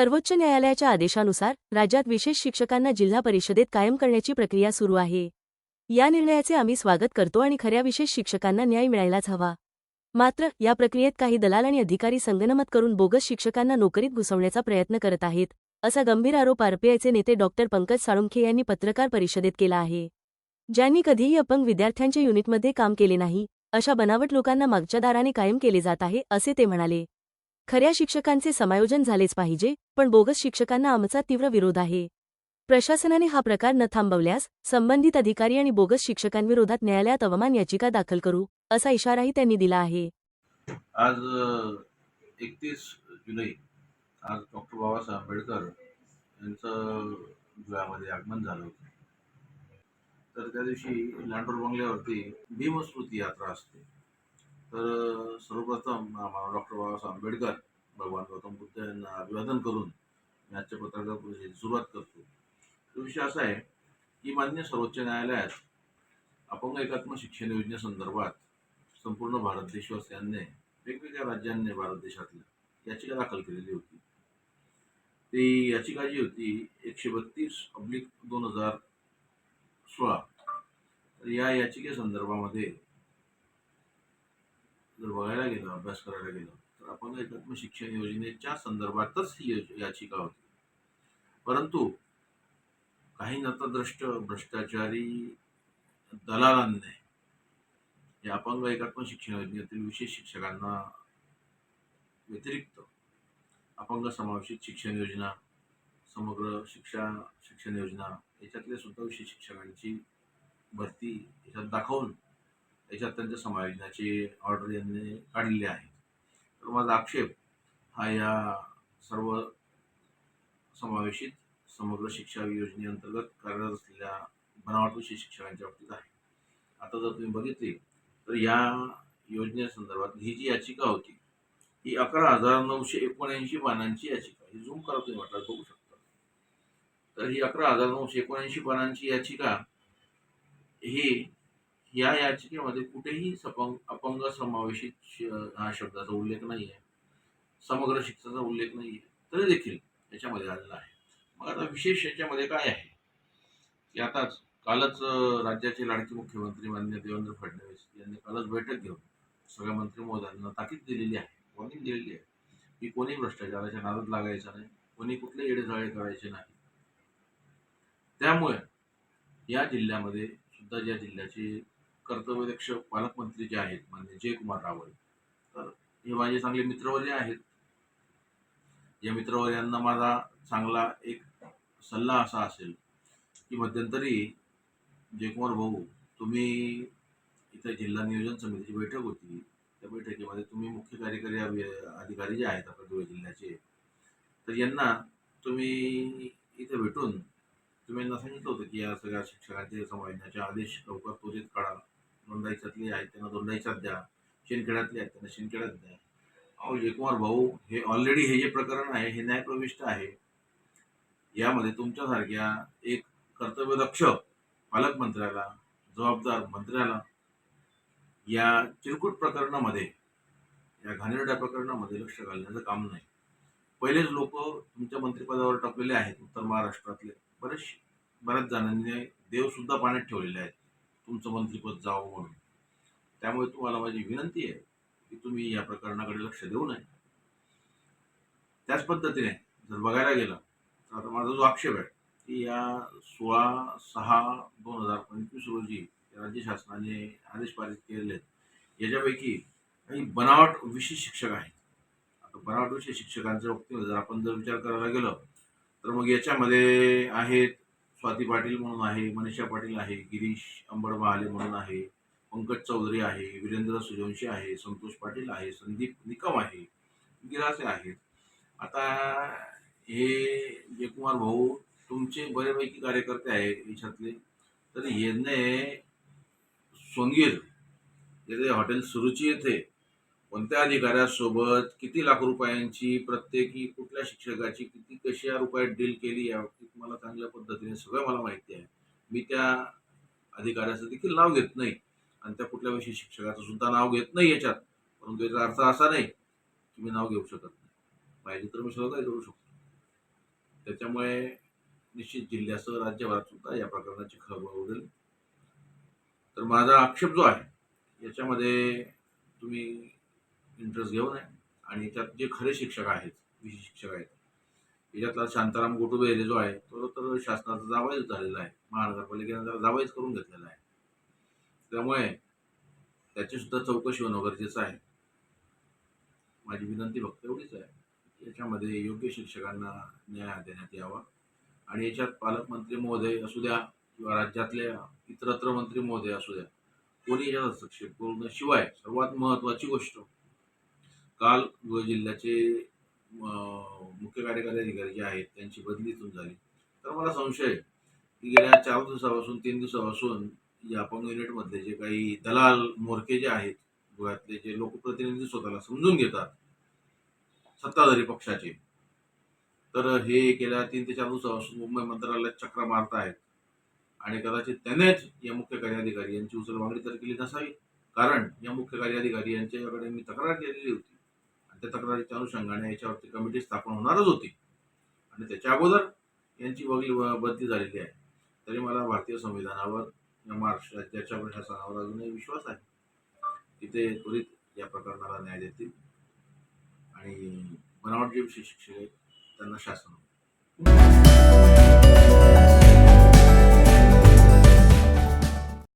सर्वोच्च न्यायालयाच्या आदेशानुसार राज्यात विशेष शिक्षकांना जिल्हा परिषदेत कायम करण्याची प्रक्रिया सुरू आहे. या निर्णयाचे आम्ही स्वागत करतो आणि खऱ्या विशेष शिक्षकांना न्याय मिळायलाच हवा. मात्र या प्रक्रियेत काही दलाल आणि अधिकारी संगनमत करून बोगस शिक्षकांना नोकरीत घुसवण्याचा प्रयत्न करत आहेत असा गंभीर आरोप आरपीआयचे नेते डॉक्टर पंकज साळुंखे यांनी पत्रकार परिषदेत केला आहे. ज्यांनी कधीही अपंग विद्यार्थ्यांच्या युनिटमध्ये काम केले नाही अशा बनावट लोकांना मागच्या दाराने कायम केले जात आहे असे ते म्हणाले. खऱ्या शिक्षकांचे समायोजन झालेच पाहिजे पण बोगस शिक्षकांना आमचा तीव्र विरोध आहे. प्रशासनाने हा प्रकार न थांबवल्यास संबंधित अधिकारी आणि बोगस शिक्षकांविरोधात न्यायालयात अवमान याचिका दाखल करू असा इशाराही त्यांनी दिला आहे. आज एकतीस जुलै आज डॉक्टर बाबासाहेब आंबेडकर यांचं धुळ्यामध्ये आगमन झालं होतं. तर त्या दिवशी लांडोर बंगल्यावरती भीमस्मृती यात्रा असते. तर सर्वप्रथम डॉक्टर बाबासाहेब आंबेडकर भगवान गौतम बुद्ध यांना अभिवादन करून मी आजच्या पत्रकार परिषदेची सुरुवात करतो. तो विषय असा आहे की मान्य सर्वोच्च न्यायालयात अपंग एकात्म शिक्षण योजनेसंदर्भात संपूर्ण भारत देशवासियांनी वेगवेगळ्या राज्यांनी भारत देशातल्या याचिका दाखल केलेली होती. ती याचिका जी होती एकशे बत्तीस अब्लिक दोन हजार सोळा. तर या याचिकेसंदर्भामध्ये जर बघायला गेलो अभ्यास करायला गेलो तर आपण एकात्म शिक्षण योजनेच्या संदर्भातच ही याचिका होती. परंतु काही नतद्रष्ट भ्रष्टाचारी दलालांनी या अपंग एकात्म शिक्षण योजनेतील विशेष शिक्षकांना व्यतिरिक्त अपंग समावेशित शिक्षण योजना समग्र शिक्षा शिक्षण योजना याच्यातल्या सुद्धा विशेष शिक्षकांची भरती याच्यात दाखवून याच्यात त्यांच्या समायोजनाची ऑर्डर यांनी काढलेली आहे. तर माझा आक्षेप हा या सर्व समावेशित समग्र शिक्षा योजनेअंतर्गत कार्यरत असलेल्या बनावट विषय शिक्षकांच्या बाबतीत आहे. आता जर तुम्ही बघितली तर या योजनेसंदर्भात ही जी याचिका होती ही अकरा हजार नऊशे एकोणऐंशी पानांची याचिका ही झूम करा तुम्ही म्हटलं बघू शकता. तर ही अकरा हजार नऊशे एकोणऐंशी पानांची याचिका ही या याचिकेमध्ये कुठेही सपंग अपंग समावेशित हा शब्दाचा उल्लेख नाही आहे समग्र शिक्षणाचा उल्लेख नाही आहे तरी देखील याच्यामध्ये आलेला आहे. मग आता विशेष याच्यामध्ये काय आहे? की आताच कालच राज्याचे लाडके मुख्यमंत्री मान्य देवेंद्र फडणवीस यांनी कालच बैठक घेऊन सगळ्या मंत्री महोदयांना ताकीद दिलेली आहे वॉर्निंग दिलेली आहे की कोणी भ्रष्टाचाराच्या नादात लागायचा नाही कोणी कुठले येडेजाळे करायचे नाही. त्यामुळे या जिल्ह्यामध्ये सुद्धा ज्या जिल्ह्याचे कर्तव्यदक्ष पालकमंत्री जे आहेत मान्य जयकुमार रावल तर हे माझे चांगले मित्रवर्य आहेत. या मित्रवर्यांना माझा चांगला एक सल्ला असा असेल की मध्यंतरी जयकुमार भाऊ तुम्ही इथं जिल्हा नियोजन समितीची बैठक होती. त्या बैठकीमध्ये तुम्ही मुख्य कार्यकारी अधिकारी जे आहेत आपल्या धुळे जिल्ह्याचे तर यांना तुम्ही इथे भेटून तुम्ही यांना सांगितलं होतं की या सगळ्या शिक्षकांचे समायोजनाचे आदेश लवकर त्वरित काढा दोंडाईच्यातले आहेत त्यांना दोंडाईच्यात द्या. शिंदखेड्यातले आहेत त्यांना शिंदखेड्यात द्या. अहो जयकुमार भाऊ हे ऑलरेडी हे जे प्रकरण आहे हे न्यायप्रविष्ट आहे. यामध्ये तुमच्यासारख्या एक कर्तव्यदक्ष पालकमंत्र्याला जबाबदार मंत्र्याला या चिरकुट प्रकरणामध्ये या घाणेरड्या प्रकरणामध्ये लक्ष घालण्याचं काम नाही. पहिलेच लोक तुमच्या मंत्रिपदावर टाकलेले आहेत उत्तर महाराष्ट्रातले. बरेच बऱ्याच जणांनी देवसुद्धा पाण्यात ठेवलेले आहेत. तुमचं मंत्रिपद जावं म्हणून. त्यामुळे तुम्हाला माझी विनंती आहे की तुम्ही या प्रकरणाकडे लक्ष देऊ नये. त्याच पद्धतीने जर बघायला गेलं तर आता माझा जो आक्षेप आहे की या सोळा सहा दोन हजार पंचवीस रोजी राज्य शासनाने आदेश पारित केलेले आहेत याच्यापैकी काही बनावट विशेष शिक्षक आहेत. आता बनावट विशेष शिक्षकांच्या बाबतीत जर आपण जर विचार करायला गेलो तर मग याच्यामध्ये आहेत स्वाती पाटील म्हणून आहे मनीषा पाटील आहे गिरीश अंबड महाले म्हणून आहे पंकज चौधरी आहे वीरेंद्र सूर्यवंशी आहे संतोष पाटील आहे संदीप निकम आहे गिरासे आहेत. आता हे जयकुमार भाऊ तुमचे बऱ्यापैकी कार्यकर्ते आहेत याच्यातले तर यांनी सोंगीर येथे हॉटेल सुरुची येथे कोणत्या अधिकाऱ्यासोबत किती लाख रुपयांची प्रत्येकी कुठल्या शिक्षकाची किती कशा रुपयात डील केली याबाबतीत मला चांगल्या पद्धतीने सगळं मला माहिती आहे. मी त्या अधिकाऱ्याचं देखील नाव घेत नाही. आणि त्या कुठल्या विषयी शिक्षकाचं सुद्धा नाव घेत नाही याच्यात. परंतु याचा अर्थ असा नाही की मी नाव घेऊ शकत नाही. पाहिजे तर मी सगळं काही करू शकतो. त्याच्यामुळे निश्चित जिल्ह्यासह राज्यभरात सुद्धा या प्रकरणाची खळबळ उडेल. तर माझा आक्षेप जो आहे याच्यामध्ये तुम्ही इंटरेस्ट घेऊ नये. आणि त्यात जे खरे शिक्षक आहेत विशेष शिक्षक आहेत याच्यातला शांताराम गोटुबेरे जो आहे तो तर शासनाचा जावायच झालेला आहे. महानगरपालिकेनं त्याला जावाईच करून घेतलेला आहे. त्यामुळे त्याची सुद्धा चौकशी होणं गरजेचं आहे. माझी विनंती फक्त एवढीच आहे. याच्यामध्ये योग्य शिक्षकांना न्याय देण्यात यावा. आणि याच्यात पालकमंत्री महोदय असू द्या किंवा राज्यातल्या इतरत्र मंत्री महोदय असू द्या कोणी याच्यात हस्तक्षेप करू शिवाय सर्वात महत्त्वाची गोष्ट काल धुळे जिल्ह्याचे मुख्य कार्यकारी अधिकारी जे आहेत त्यांची बदली इथून झाली. तर मला संशय आहे की गेल्या चार दिवसापासून तीन दिवसापासून या अपंग युनिटमधले जे काही दलाल मोरके जे आहेत धुळ्यातले जे लोकप्रतिनिधी स्वतःला समजून घेतात सत्ताधारी पक्षाचे तर हे गेल्या तीन ते चार दिवसापासून मुंबई मंत्रालयात चक्रा मारत आहेत. आणि कदाचित त्यानेच या मुख्य कार्याधिकारी यांची उचलबांगडी तर केली नसावी. कारण या मुख्य कार्याधिकारी यांच्याकडे मी तक्रार केलेली होती. त्या तक्रारीच्या अनुषंगाने याच्यावरती कमिटी स्थापन होणारच होती. आणि त्याच्या अगोदर यांची बगली बदली झालेली आहे. तरी मला भारतीय संविधानावर या महाराष्ट्र राज्याच्या प्रशासनावर अजूनही विश्वास आहे. की ते त्वरित या प्रकरणाला न्याय देतील. आणि बनावट जे विषय शिक्षक आहेत त्यांना शासन